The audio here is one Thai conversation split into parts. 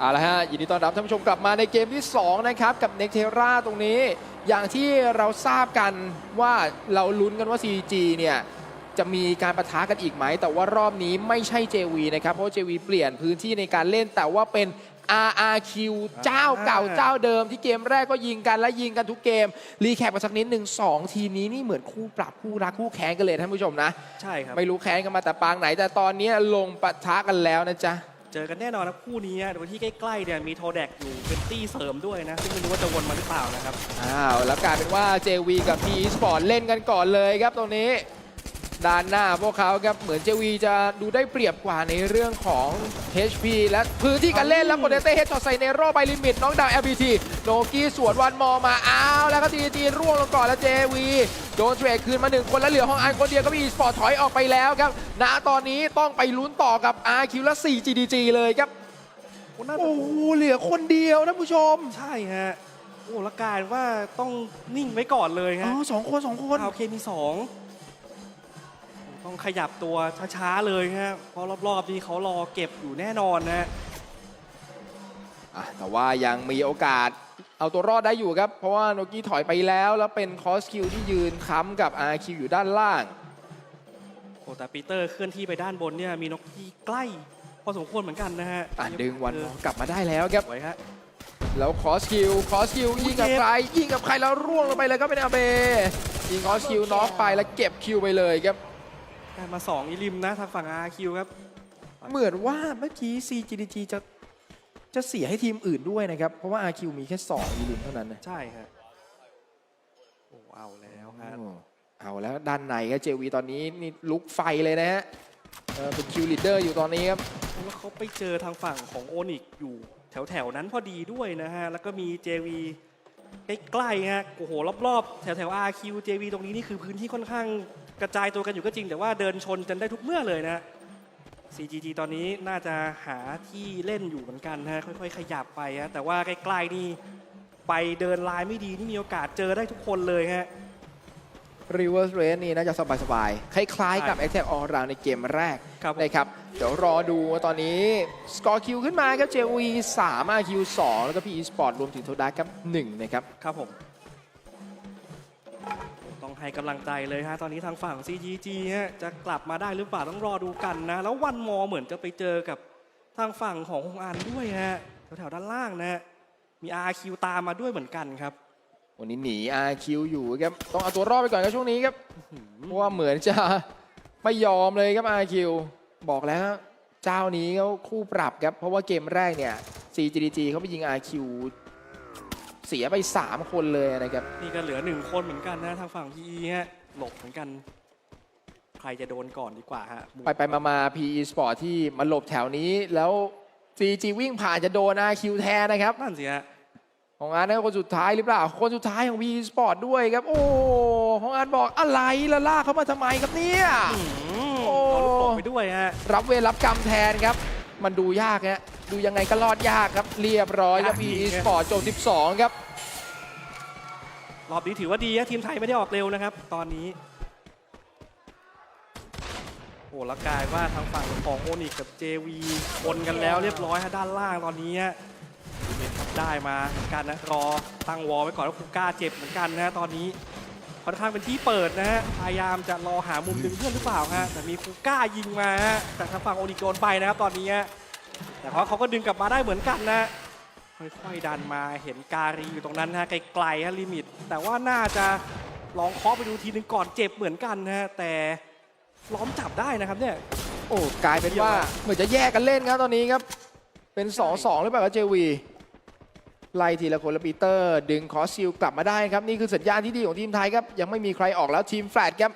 เอาละฮะยินดีต้อนรับท่านผู้ชมกลับมาในเกมที่ 2 นะครับ กับเน็กเทราตรงนี้ อย่างที่เราทราบกันว่าเราลุ้นกันว่า CG เนี่ย จะมีการประทะกันอีกไหม แต่ว่ารอบนี้ไม่ใช่ JV นะครับ เพราะว่า JV เปลี่ยนพื้นที่ในการเล่นแต่ว่าเป็น RRQ เจ้าเก่าเจ้าเดิมที่เกมแรกก็ยิงกันและยิงกันทุกเกม รีแคปกันสักนิดหนึ่งสองทีมนี้นี่เหมือนคู่ปรับคู่รักคู่แค้นกันเลยท่านผู้ชมนะ ใช่ครับ ไม่รู้แค้นกันมาแต่ปางไหน แต่ตอนนี้ลงปะทะกันแล้วนะจ๊ะ เจอกันแน่นอนนะคู่นี้โดยที่ใกล้ๆเนี่ยมีโทแดกอยู่เป็นตี้เสริมด้วยนะ ซึ่งไม่รู้ว่าจะวนมาหรือเปล่านะครับ อ้าวแล้วกลายเป็นว่า JV กับ P Sport เล่นกันก่อนเลยครับตรงนี้ ด้านหน้าพวกเขาครับเหมือน JV จะดูได้เปรียบกว่าในเรื่องของ HP และพื้นที่การเล่นแล้วกดเดเต้เฮดช็อตใส่ในรอบไปลิมิต น้องดาว LBT โนกี้สวนวันมอมาอ้าวแล้วก็ TG ร่วงลงก่อนแล้ว JV โดนเทรดคืนมาหนึ่งคนแล้วเหลือห้องอันคนเดียวก็มี Sport ถอยออกไปแล้วครับณตอนนี้ต้องไปลุ้นต่อกับ RQ และ 4GDG เลยครับโอ้น่าจะโอ้โหเหลือคนเดียวท่านผู้ชม ใช่ฮะโอ้และกลายว่าต้องนิ่งไว้ก่อนเลยอ๋ฮะอสองคนสองคนเอาเคมีสอง ต้องขยับตัวช้าๆเลยฮะเพราะรอบๆนี้เขารอเก็บอยู่แน่นอนนะอะแต่ว่ายังมีโอกาสเอาตัวรอดได้อยู่ครับ เพราะว่าโนกี้ถอยไปแล้วแล้วเป็นคอสคิวที่ยืนค้ำกับ RQ อยู่ด้านล่างโอ้แต่ปีเตอร์เคลื่อนที่ไปด้านบนเนี่ยมีนกที่ใกล้พอสมควรเหมือนกันนะฮะอะดึงวันเออกลับมาได้แล้วครับสวยฮะแล้วคอสคิวคอสคิวยิงกับเจ็บใครยิงกับใครแล้วร่วงลงไปเลยก็เป็นอาเบยิงคอสคิวน็อกไปแล้วเก็บคิวไปเลยครับ ได้มา2อีลิมนะทางฝั่ง RQ ครับเหมือนว่าเมื่อกี้ CGDG จะจะเสียให้ทีมอื่นด้วยนะครับ เพราะว่า RQ มีแค่2อีลิมเท่านั้นนะใช่ฮะโอ้เอาแล้วฮะโอ้เอาแล้วด้านในก็เจวีตอนนี้นี่ลุกไฟเลยนะฮะเออเป็นคิวลีดเดอร์อยู่ตอนนี้ครับแล้วเขาไปเจอทางฝั่งของโอนิกอยู่แถวๆนั้นพอดีด้วยนะฮะ แล้วก็มี JV ใกล้ๆฮะโอ้โหรอบๆ แถวๆ RQ JV ตรงนี้นี่คือพื้นที่ค่อนข้าง กระจายตัวกันอยู่ก็จริง แต่ว่าเดินชนกันได้ทุกเมื่อเลยนะ CGG ตอนนี้น่าจะหาที่เล่นอยู่เหมือนกันนะฮะค่อยๆ ขยับไปฮะแต่ว่าใกล้ๆนี่ไปเดินลายไม่ดีนี่มีโอกาสเจอได้ทุกคนเลยฮะ Reverse Race นี่น่าจะสบายๆ คล้ายๆ กับใช่ Attack All Round ในเกมแรกครับผม นะครับ เดี๋ยวรอดูว่าตอนนี้สกอร์คิวขึ้นมาครับ JV 3 RQ 2แล้วก็ PE Sport รวมถึงโทดักครับ 1 นะครับ ครับผม ต้องให้กำลังใจเลยฮะตอนนี้ทางฝั่ง CGG ฮะจะกลับมาได้หรือเปล่าต้องรอดูกันนะ แล้ววันมอเหมือนจะไปเจอกับทางฝั่งของฮงอันด้วยฮะแถวๆด้านล่างนะฮะมี RQ ตามมาด้วยเหมือนกันครับ วันนี้หนี RQ อยู่ครับ ต้องเอาตัวรอดไปก่อนครับช่วงนี้ครับเพราะว่าเหมือนจะไม่ยอมเลยครับ RQ บอกแล้วเจ้านี้เขาคู่ปรับครับ เพราะว่าเกมแรกเนี่ย CGDG เขาไปยิง RQ เสียไป 3 คนเลยนะครับ นี่ก็เหลือหนึ่งคนเหมือนกันนะทางฝั่ง PE ฮะหลบเหมือนกัน ใครจะโดนก่อนดีกว่าฮะไปไปมามา PE Sport ที่มาหลบแถวนี้แล้ว CG วิ่งผ่านจะโดน RQ แทนนะครับ นั่นสิฮะของอาร์ตนะคนสุดท้ายหรือเปล่า คนสุดท้ายของ PE Sport ด้วยครับ โอ้ของอาร์ตบอกอะไรละลากเขามาทำไมครับเนี่ยอืมโอ้โดนลูกหลบไปด้วยฮะ รับเวรรับกรรมแทนครับ มันดูยากฮะ ดูยังไงก็รอดยากครับ เรียบร้อยครับยากจริ PE งครับ Sport จบ 12 ครับ รอบนี้ถือว่าดีฮะทีมไทยไม่ได้ออกเร็วนะครับ ตอนนี้ โอ้แล้วกลายว่าทางฝั่งของโอนิกกับ JV คนกันแล้วเรียบร้อยฮะด้านล่างตอนนี้ฮะเมทครับได้มาเหมือนกันนะรอตั้งวอลไว้ก่อนแล้วคูก้าเจ็บเหมือนกันนะตอนนี้ค่อนข้างเป็นที่เปิดนะฮะ พยายามจะรอหามุมดึงเพื่อนหรือเปล่าฮะ แต่มีคูก้ายิงมาฮะจากทางฝั่งโอนิกโดนไปนะครับตอนนี้ฮะ แต่เขาเขาก็ดึงกลับมาได้เหมือนกันนะค่อยๆดันมาเห็นการีอยู่ตรงนั้นนะฮะไกลๆฮะลิมิต แต่ว่าน่าจะลองเคาะไปดูทีนึงก่อนเจ็บเหมือนกันนะฮะแต่ล้อมจับได้นะครับเนี่ยโอ้กลายเป็นว่าเหมือนจะแยกกันเล่นครับตอนนี้ครับ เป็น2-2หรือเปล่าครับ JV ไล่ทีละคนแล้วปีเตอร์ ดึงคอสซิลกลับมาได้ครับ นี่คือสัญญาณที่ดีของทีมไทยครับ ยังไม่มีใครออกแล้วทีมแฟลตครับ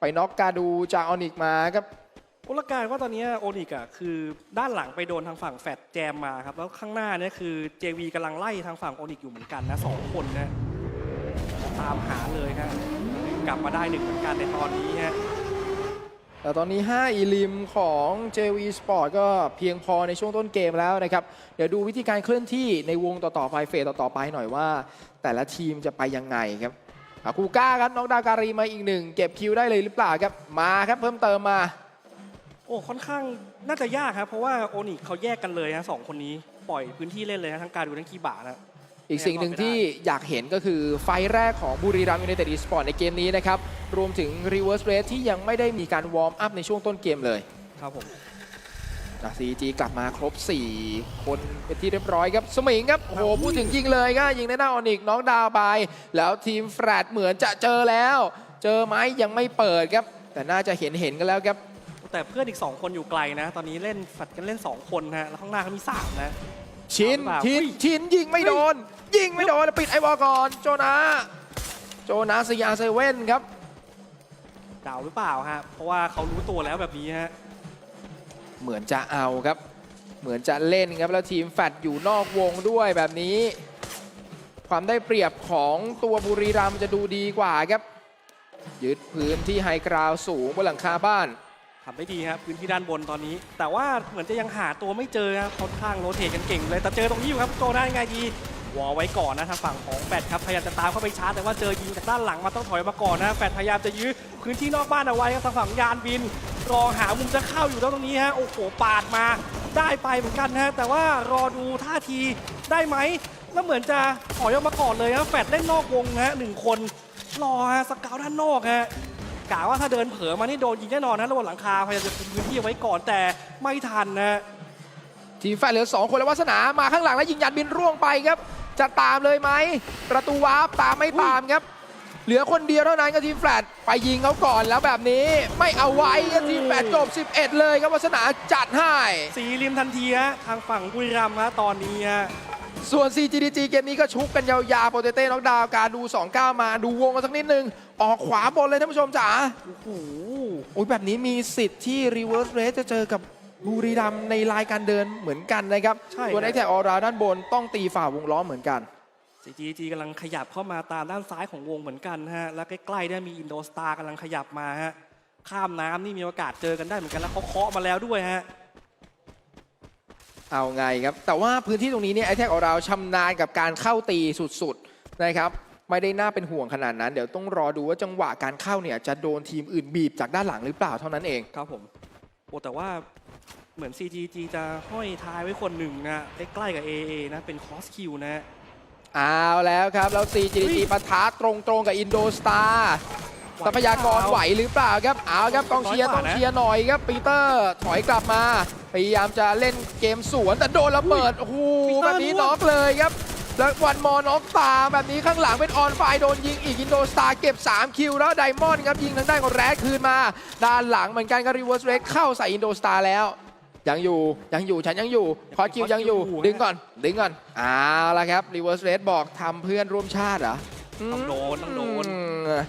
ไปน็อกกาดูจากออนิกมาครับ อุลกการว่าตอนนี้โอนิกอะคือด้านหลังไปโดนทางฝั่งแฟดแจมมาครับ แล้วข้างหน้าเนี่ยคือ JV กำลังไล่ทางฝั่งโอนิกอยู่เหมือนกันนะสองคนนะตามหาเลยครับกลับมาได้หนึ่งเหมือนกันในตอนนี้ฮะแต่ตอนนี้ 5 อีลิมของ JV Sport ก็เพียงพอในช่วงต้นเกมแล้วนะครับ เดี๋ยวดูวิธีการเคลื่อนที่ในวงต่อ ๆ ไปเฟสต่อ ๆ ไปหน่อยว่า แต่ละทีมจะไปยังไงครับอาคูก้าครับน้องดาการีมาอีกหนึ่ง เก็บคิวได้เลยหรือเปล่าครับ มาครับเพิ่มเติมมา โโอ้ค่อนข้างน่าจะยากครับ เพราะว่าโอนิกเขาแยกกันเลยฮะสองคนนี้ปล่อยพื้นที่เล่นเลยฮะทั้งการดูทั้งคีบานะอีกสิ่งหนึ่งที่อยากเห็นก็คือไฟล์แรกของบุรีรัมย์ยูไนเต็ดอีสปอร์ตในเกมนี้นะครับ รวมถึง Reverse Race ที่ยังไม่ได้มีการวอร์มอัพในช่วงต้นเกมเลย ครับผมนะซีจีกลับมาครบ 4 คนเป็นที่เรียบร้อยครับ สมิงครับโอ้โหพูดถึงยิงเลยก็ยิงในหน้าออนิกน้องดาวไปแล้วทีมแฟรดเหมือนจะเจอแล้ว เจอไหมยังไม่เปิดครับ แต่น่าจะเห็นเห็นๆกันแล้วครับ แต่เพื่อนอีก 2 คนอยู่ไกลนะ ตอนนี้เล่นฝัดกันเล่น 2 คนฮะ แล้วข้างหน้าเขามี 3 นะ ชินเอาหรือเปล่าชินอุ้ยชินยิงไม่โดน ยิงไม่โดนแล้วปิดไอวอลก่อนโจนาโจนาซีอาเซเว่นครับ เดาหรือเปล่าฮะ เพราะว่าเขารู้ตัวแล้วแบบนี้ฮะ เหมือนจะเอาครับ เหมือนจะเล่นครับ แล้วทีมแฟดอยู่นอกวงด้วยแบบนี้ ความได้เปรียบของตัวบุรีรัมย์จะดูดีกว่าครับ ยึดพื้นที่ไฮกราวสูงบนหลังคาบ้าน ทำได้ดีครับพื้นที่ด้านบนตอนนี้ แต่ว่าเหมือนจะยังหาตัวไม่เจอครับเขาทางโรเทกันเก่งเลยแต่เจอตรงนี้อยู่ครับโจได้ไงดีวอลไว้ก่อนนะทางฝั่งของแฟดครับพยายามจะตามเข้าไปชาร์จแต่ว่าเจอยิงจากด้านหลังมาต้องถอยมาก่อนนะแฟดพยายามจะยื้อพื้นที่นอกบ้านเอาไว้ครับทางฝั่งยานบิน รอหามุมจะเข้าอยู่แล้วตรงนี้ฮะโอ้โหปาดมาได้ไปเหมือนกันนะแต่ว่ารอดูท่าทีได้ไหมแล้วเหมือนจะถอยออกมาก่อนเลยครับแฟดเล่นนอกวงฮะหนึ่งคนรอฮะสกาวด้านนอกฮะ กะว่าถ้าเดินเผลอมานี่โดนยิงแน่นอนนะระบบหลังคาพยายามจะคุมพื้นที่เอาไว้ก่อนแต่ไม่ทันนะทีมแฟดเหลือ 2 คนแล้ววาสนามาข้างหลังแล้วยิงยันบินร่วงไปครับ จะตามเลยไหมประตูวาร์ปตามไม่ตามครับ เหลือคนเดียวเท่านั้นกับทีมแฟดไปยิงเขาก่อนแล้วแบบนี้ ไม่เอาไว้ครับทีมแฟดจบ 11 เลยครับวาสนาจัดให้สีริมทันทีฮะทางฝั่งบุรีรัมย์ฮะตอนนี้ฮะ ส่วน CGDG เกมนี้ก็ชุกกันยาวๆโปรเตเต้น็อกดาวน์การดู 2-9 มาดูวงกันสักนิดนึง ออกขวาบนเลยท่านผู้ชมจ๋าโอ้โหโอ้ยแบบนี้มีสิทธิ์ที่ Reverse Race จะเจอกับบุรีรัมย์ในลายการเดินเหมือนกันนะครับใช่ส่วนไอแท็กออราด้านบนต้องตีฝ่าวงล้อมเหมือนกัน ซีจีจีกำลังขยับเข้ามาตามด้านซ้ายของวงเหมือนกันฮะ แล้วใกล้ๆเนี่ยมีอินโดสตาร์กำลังขยับมาฮะ ข้ามน้ำนี่มีโอกาสเจอกันได้เหมือนกันแล้วเขาเคาะมาแล้วด้วยฮะ เอาไงครับ แต่ว่าพื้นที่ตรงนี้เนี่ยไอแท็กออราชำนาญกับการเข้าตีสุดๆนะครับไม่ได้น่าเป็นห่วงขนาดนั้น เดี๋ยวต้องรอดูว่าจังหวะการเข้าเนี่ยจะโดนทีมอื่นบีบจากด้านหลังหรือเปล่าเท่านั้นเองครับผมโอ้แต่ว่าเหมือน CGG จะห้อยท้ายไว้คนหนึ่งนะใกล้ๆกับ AA นะเป็นคอสคิวนะฮะเอาแล้วครับ แล้ว CGDG เฮ้ยปะทะตรงๆกับอินโดสตาร์ทรัพยากรไหวหรือเปล่าครับเอาครับกองเชียร์น้อยกต้ว่าองนะเชียร์หน่อยครับปีเตอร์ถอยกลับมา พยายามจะเล่นเกมสวนแต่โดนระเบิดโอ้โหปีแบเตอร์บนี้ร่วงน็อกเลยครับ แล้ววันมอน็อกตามแบบนี้ข้างหลังเป็นออนไฟโดนยิงอีกอินโดสตาร์เก็บ 3 คิวแล้วไดมอนด์ครับยิงทางด้านของแรดคืนมา ด้านหลังเหมือนกันก็รีเวิร์สเรกเข้าใส่อินโดสตาร์แล้วยังอยู่ยังอยู่ฉันยังอยู่คอคิวยังอยู่ ดึงก่อน ดึงก่อนเอาละครับรีเวิร์สเรกบอกทำเพื่อนร่วมชาติเหรอต้องโดนต้องโดนอืม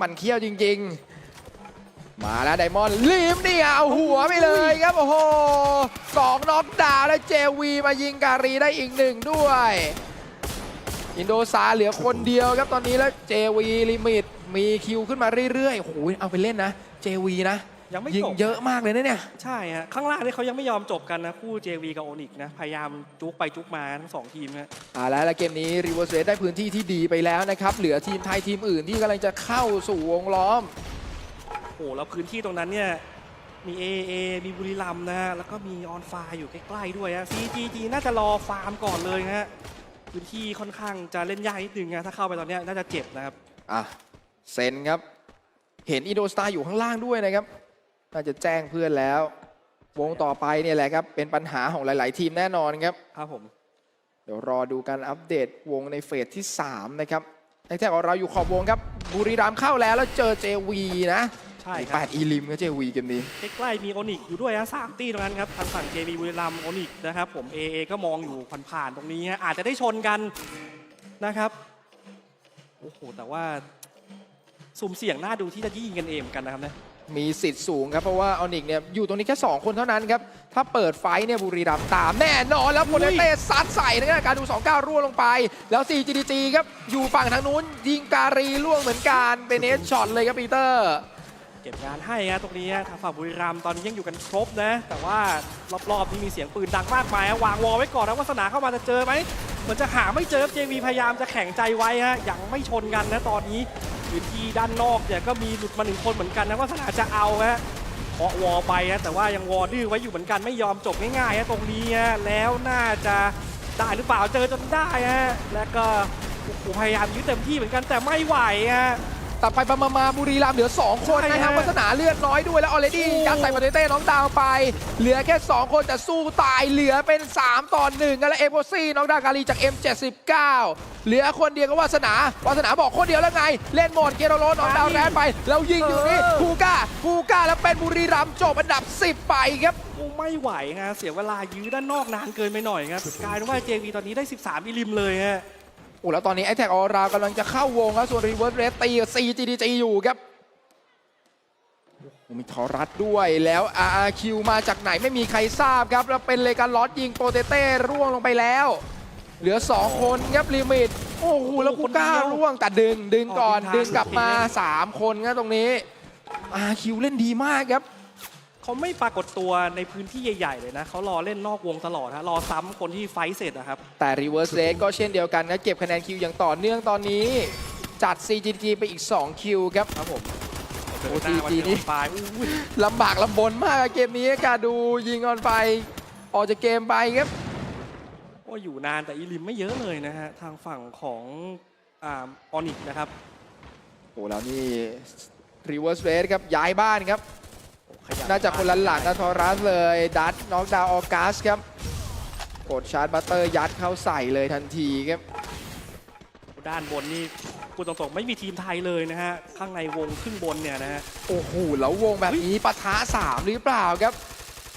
มันเขี้ยวจริง ๆ มาแล้วไดมอนด์ลิมเนี่ยเอาหัวไปเลยครับ โอ้โหสองน็อกดาวน์แล้วเจวีมายิงการีได้อีกหนึ่งด้วย อินโดซาเหลือคนเดียวครับตอนนี้แล้วเจวีลิมิตมีคิวขึ้นมาเรื่อยๆโอ้โหเอาไปเล่นนะเจวีนะยังไม่ยิงจบเยอะมากเลยนะเนี่ย ใช่ฮะข้างล่างนี่เขายังไม่ยอมจบกันนะคู่ JV กับโอนิกนะ พยายามจุกไปจุกมาทั้งสองทีมนะอ่าแล้วแล้วเกมนี้รีเวอร์เซได้พื้นที่ที่ดีไปแล้วนะครับ เหลือทีมไทยทีมอื่นที่กำลังจะเข้าสู่วงล้อมโอ้โหแล้วพื้นที่ตรงนั้นเนี่ยมี AA มีบุรีรัมย์นะฮะแล้วก็มีออนไฟอยู่ใกล้ๆด้วยฮะ CGG น่าจะรอฟาร์มก่อนเลยฮะพื้นที่ค่อนข้างจะเล่นยากนิดนึงนะถ้าเข้าไปตอนเนี้ยน่าจะเจ็บนะครับอะเซนครับ เห็นอีโดสตาร์อยู่ข้างล่างด้วยนะครับ น่าจะแจ้งเพื่อนแล้ว วงต่อไปเนี่ยแหละครับ เป็นปัญหาของหลาย ๆ ทีมแน่นอนครับ ครับผม เดี๋ยวรอดูการอัปเดตวงในเฟสที่ 3 นะครับแท็กของเราอยู่ขอบวงครับ บุรีรัมย์เข้าแล้วแล้วเจอเจวีนะ ใช่คแปรับดอีลิมก็เจวีเกมนี้ใกล้ๆมีโอนิกอยู่ด้วยนะสามตีตรงนั้นครับทางฝั่ง JV บุรีรัมย์โอนิกนะครับผม AA ก็มองอยู่ผ่านๆตรงนี้ฮะอาจจะได้ชนกันนะครับโอ้โหแต่ว่าสุ่มเสี่ยงน่าดูที่จะยิงกันเองเหมือนกันนะครับเนี่ยมีสิทธิ์สูงครับ เพราะว่าออนิกเนี่ยอยู่ตรงนี้แค่ 2 คนเท่านั้นครับ ถ้าเปิดไฟท์เนี่ยบุรีรัมย์ตามแน่นอนแล้วโปเตเต้ซัดใส่ในการดู 2-9 ร่วงลงไป แล้ว 4GDG ครับ อยู่ฝั่งทางนู้น ยิงการีล่วงเหมือนกันเป็นเอสช็อตเลยครับปีเตอร์ เก็บงานให้ฮะตรงนี้ฮะทางฝั่งบุรีรัมย์ตอนนี้ยังอยู่กันครบนะ แต่ว่ารอบๆนี่มีเสียงปืนดังมากมายวางวอลไว้ก่อนนะวัสนาเข้ามาจะเจอไหมเหมือนจะหาไม่เจอเจวีพยายามจะแข่งใจไว้ฮะยังไม่ชนกันนะตอนนี้พื้นที่ด้านนอกเนี่ยก็มีหลุดมาหนึ่งคนเหมือนกันนะวัสนาจะเอาฮะาะวอลไปฮะแต่ว่ายังวอลดื้อไว้อยู่เหมือนกันไม่ยอมจบง่ายๆฮะตรงนี้ฮะแล้วน่าจะได้หรือเปล่าเจอจนได้ฮะแล้วก็พยายามยื้อเต็มที่เหมือนกันแต่ไม่ไหวฮะ แต่ไปๆมาๆบุรีรัมย์เหลือ 2 คนใช่นะครับฮะวัฒนาเลือดน้อยด้วยแล้วออเรดี้โอ้ยัดใส่มาเต้น้องดาวไป เหลือแค่ 2 คนแต่สู้ตายเหลือเป็น 3ต่อ1กันแล้วเอโพซี่น้องดาวกาลีจาก M79 เหลือคนเดียวก็วาสนา วาสนาบอกคนเดียวแล้วไง เล่นโหมดเกโรโรน้องดาวแรนไป แล้วยิงอยู่นี่คูก้าคูก้าแล้วเป็นบุรีรัมย์จบอันดับ 10 ไปครับโอ้ไม่ไหวฮะเสียเวลายื้อด้านนอกนานเกินไปหน่อยครับกลายเป็นว่า JV ตอนนี้ได้ 13 อิลิมเลยฮะ โอ้แล้วตอนนี้ไอแท็กออรากำลังจะเข้าวงครับส่วนรีเวิร์สเรสตีกับ CGDG อยู่ครับโอ้โหมีทอรัสด้วยแล้ว RRQ มาจากไหนไม่มีใครทราบครับ แล้วเป็นเลกาลอสยิงโปเตเต้ร่วงลงไปแล้ว เหลือ 2 คนครับลิมิต โอ้โหแล้วกูกล้าร่วงแต่ดึงดึงก่อนดึงกลับมา 3 คนครับตรงนี้ RRQ เล่นดีมากครับ เขาไม่ปรากฏตัวในพื้นที่ใหญ่ๆเลยนะเขารอเล่นนอกวงตลอดฮะรอซ้ำคนที่ไฟท์เสร็จนะครับ แต่ Reverse Race ก็เช่นเดียวกันนะเก็บคะแนนคิวอย่างต่อเนื่องตอนนี้จัด CGG ไปอีก 2 คิวครับครับผม โอ้เดินหน้ามาจีเจอนี่ ปลายอุ้ยลำบากลำบนมากอะเกมนี้กาดูยิงออนไปออกจากเกมไปครับ โอ้ยอยู่นานแต่อีลิมไม่เยอะเลยนะฮะ ทางฝั่งของอ่าออนิกนะครับ โอ้แล้วนี่ Reverse Race ครับย้ายบ้านครับขยั น่าจะคนละหลังกับทอรัสเลย ดัตน็อกดาวออกัสครับ กดชาร์จบัตเตอร์ยัดเข้าใส่เลยทันทีครับ ด้านบนนี่พูดตรงๆไม่มีทีมไทยเลยนะฮะ ข้างในวงครึ่งบนเนี่ยนะฮะ โอ้โห แล้ววงแบบนี้ปะทะสามหรือเปล่าครับ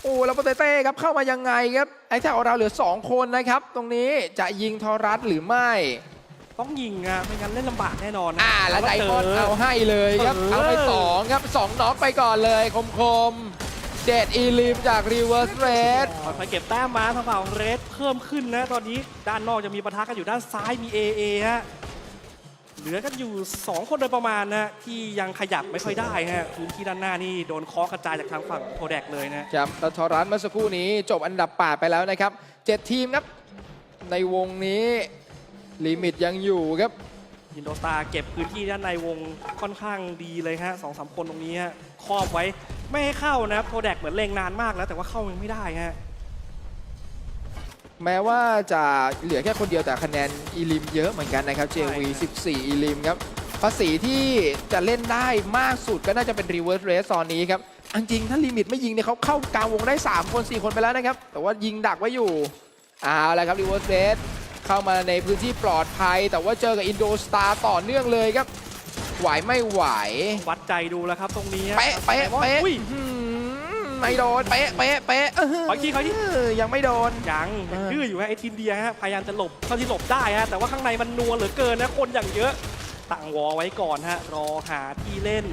โอ้แล้วโปเตเต้ครับเข้ามายังไงครับ ไอ้แถวเราเหลือ 2 คนนะครับ ตรงนี้จะยิงทอรัสหรือไม่ ต้องยิงอะไม่งั้นเล่นลำบากแน่นอนนะอ่าแล้วไดมอนด์จเอาให้เลยครับเออเอาไปสองครับสองน็อกไปก่อนเลยคมคมๆเดดอีลิมจากรีเวิร์สเรสไปเก็บแต้มมาทางฝั่งของเรดเพิ่มขึ้นนะตอนนี้ด้านนอกจะมีปะทะกันอยู่ด้านซ้ายมี AA ฮะเหลือกันอยู่ 2 คนโดยประมาณนะที่ยังขยับไม่ค่อยได้ฮะพื้นที่ด้านหน้านี่โดนเคอกระจายจากทางฝั่งโทแดกเลยนะครับแล้วทอรัสเมื่อสักครู่นี้จบอันดับ 8 ไปแล้วนะครับ 7 ทีมครับในวงนี้ ลิมิตยังอยู่ครับยินโดสตาร์เก็บพื้นที่ด้านในวงค่อนข้างดีเลยฮะสองสามคนตรงนี้ฮะครอบไว้ไม่ให้เข้านะครับโทแดกเหมือนเล็งนานมากแล้วแต่ว่าเข้ายังไม่ได้ฮะแม้ว่าจะเหลือแค่คนเดียวแต่คะแนนอีลิมเยอะเหมือนกันนะครับ JV 14 อีลิมครับภาษีที่จะเล่นได้มากสุดก็น่าจะเป็น Reverse Race ตอนนี้ครับอันจริงถ้าลิมิตไม่ยิงเนี่ยเขาเข้ากลางวงได้ 3 คน 4 คนไปแล้วนะครับ แต่ว่ายิงดักไว้อยู่เอาละครับ Reverse Race เข้ามาในพื้นที่ปลอดภัย แต่ว่าเจอกับอินโดสตาร์ต่อเนื่องเลยครับ ไหวไม่ไหว วัดใจดูแล้วครับตรงนี้ฮะเป๊ะเป๊ะเป๊ะอุ้ยอื้อหือไม่โดน เป๊ะเป๊ะเป๊ะอื้อหืขออีกทีขออีกทียังไม่โดน ยังเออดื้ออยู่ฮะไอทีมเดียฮะพยายามจะหลบเท่าที่หลบได้ฮะแต่ว่าข้างในมันนัวเหลือเกินนะคนอย่างเยอะตั้งวอไว้ก่อนฮะรอหาที่เล่น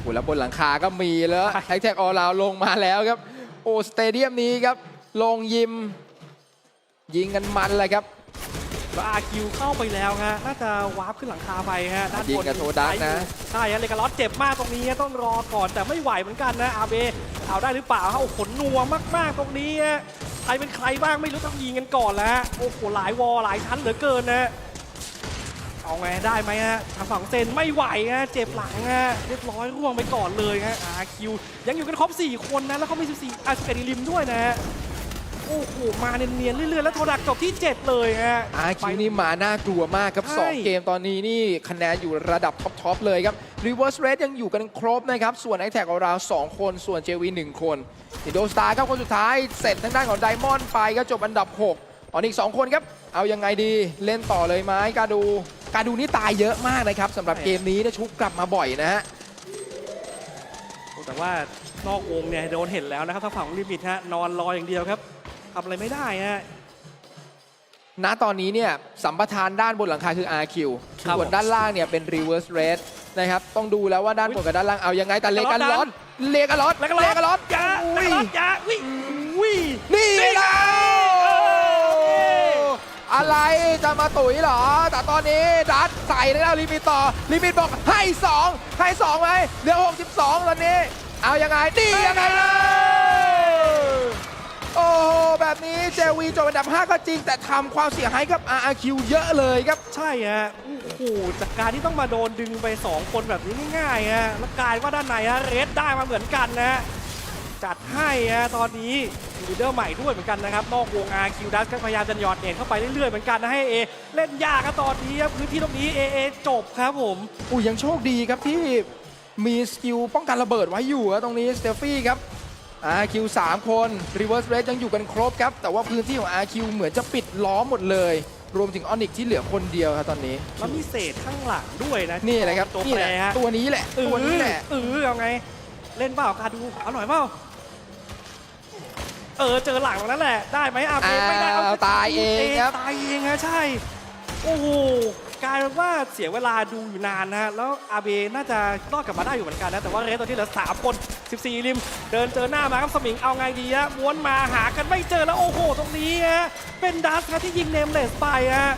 โอ้แล้วบนหลังคาก็มีแล้วใช่แฮกแท็กออลาวลงมาแล้วครับ โอ้สเตเดียมนี้ครับ ลงยิม ยิงกันมันเลยครับ แล้วอาคิวเข้าไปแล้วฮะน่าจะวาร์ปขึ้นหลังคาไปฮะด้านยิบงนกับโทดัสนะ ใช่ฮะเลกาลอสเจ็บมากตรงนี้ฮะต้องรอก่อนแต่ไม่ไหวเหมือนกันนะอาเบเอาได้หรือเปล่าฮะโอ้โหขนนัวมากๆตรงนี้ฮะใครเป็นใครบ้างไม่รู้ต้องยิงกันก่อนแล้วฮะโอ้โหหลายวอหลายชั้นเหลือเกินนะเอาไงได้ไหมฮะทางฝั่งเซนไม่ไหวฮะเจ็บหลังฮะเรียบร้อยร่วงไปก่อนเลยฮะอาคิวยังอยู่กันครบ 4 คนนะแล้วเขามี14อา11ริมด้วยนะฮะ โอ้โหมาเนียนๆเรื่อยๆแล้วโทดักจบที่ 7 เลยฮะ อาคิวนี่มาน่ากลัวมากครับ ใช่ 2 เกมตอนนี้นี่คะแนนอยู่ระดับท็อป ๆ เลยครับ Reverse Rate ยังอยู่กันครบนะครับ ส่วนไอแท็กของเรา 2 คนส่วน JV 1 คนอินโดสตาร์ครับคนสุดท้ายเสร็จทางด้านของไดมอนด์ไปก็จบอันดับ 6อ๋ออีก 2 คนครับ เอายังไงดีเล่นต่อเลยไหมกาดู กาดูนี่ตายเยอะมากนะครับสำหรับเกมนี้นะชุบกลับมาบ่อยนะฮะโอ้แต่ว่านอกวงเนี่ยโดนเห็นแล้วนะครับทางฝั่งของลิมิตฮะนอนรออย่างเดียวครับ ทำอะไรไม่ได้ฮะ ณตอนนี้เนี่ยสัมปทานด้านบนหลังคาคือ RQ ครับส่วนด้านล่างเนี่ยเป็น reverse rate นะครับต้องดูแล้วว่าด้านบนกับด้านล่างเอายังไงแต่เลกันลอตเลกันลอตแล้วก็เลกันลอตยาอุ้แล้วยก็ยาวิวินี่นี่แล้เอวอะไรจะมาตุ๋ยเหรอ แต่ตอนนี้ดัดใส่แล้วลิมิตต่อลิมิตบอกให้ 2 ให้2ไหมเหลือ 62 ตอนนี้ เอายังไงดียังไงเลย โอ้โหแบบนี้เจวีจบอันดับ 5 ก็จริง แต่ทำความเสียหายกับ RRQ เยอะเลยครับ ใช่ฮะโอ้โหจากการที่ต้องมาโดนดึงไป 2 คนแบบนี้ง่ายๆฮะแล้วกลายว่าด้านในฮะเรดได้มาเหมือนกันนะฮะจัดให้ฮะตอนนี้มีลีดเดอร์ใหม่ด้วยเหมือนกันนะครับ นอกวงอาคิวดัสก็พยายามจะหยอดเน็ตเข้าไปเรื่อยๆเหมือนกันนะให้เอเล่นยากครับตอนนี้ครับพื้นที่ตรงนี้เอเอจบครับผมอุ้ยยังโชคดีครับที่มีสกิลป้องกันระเบิดไว้อยู่ครับตรงนี้สเตฟฟี่ครับ RQ 3 คน Reverse Red ยังอยู่กันครบครับ แต่ว่าพื้นที่ของ RQ เหมือนจะปิดล้อมหมดเลย รวมถึงออนิกที่เหลือคนเดียวครับตอนนี้ แล้วมีเศษข้างหลังด้วยนะนี่แหละครับตัวนี่แปแหรละฮะตัวนี้แหละ ตัวนี้แหละ เออเออเอาไง เล่นเปล่ากาดูเอาหน่อยเปล่าเออเจอหลังตรงนั้นแหละ ได้ไหมอาเบไม่ได้เอาอ้าวตายเองครับ ตายเองฮะใช่ โอ้โหกลายเป็นว่าเสียเวลาดูอยู่นานนะฮะแล้วอาเบน่าจะรอดกลับมาได้อยู่เหมือนกันนะแต่ว่าเรสตอนที่เหลือ3คน 14 ริม เดินเจอหน้ามาครับสมิงเอาไงดีฮะม้วนมาหากันไม่เจอแล้วโอ้โห ตรงนี้ฮะเป็นดัสครับที่ยิงเนมเลสไปฮะ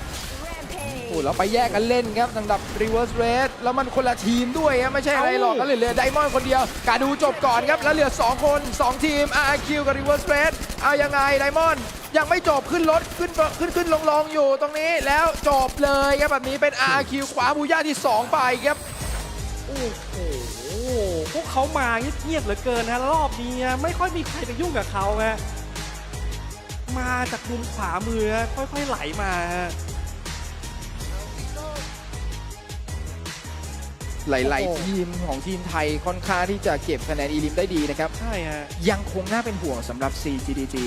โอ้แล้วไปแยกกันเล่นครับสำหรับ Reverse Red แล้วมันคนละทีมด้วยครับไม่ใช่อะไรหรอกเอ้าก็เหลือไดมอนด์คนเดียวกาดูจบก่อนครับแล้วเหลือ 2 คน 2 ทีม RQ กับ Reverse Red เอายังไงไดมอนด์ยังไม่จบขึ้นรถขึ้นขึ้นขึ้นลงลงอยู่ตรงนี้แล้วจบเลยครับแบบนี้เป็น RQ ขวาบูย่าที่ 2 ไปครับโอ้โห พวกเขามาเงียบๆเหลือเกินฮะรอบนี้ฮะไม่ค่อยมีใครไปยุ่งกับเขาฮะมาจากมุมขวามือฮะค่อยๆไหลมาฮะหลายโอ้โหๆทีมของทีมไทยค่อนข้างที่จะเก็บคะแนนอีลิมได้ดีนะครับ ใช่ฮะ ยังคงน่าเป็นห่วงสำหรับ CGDG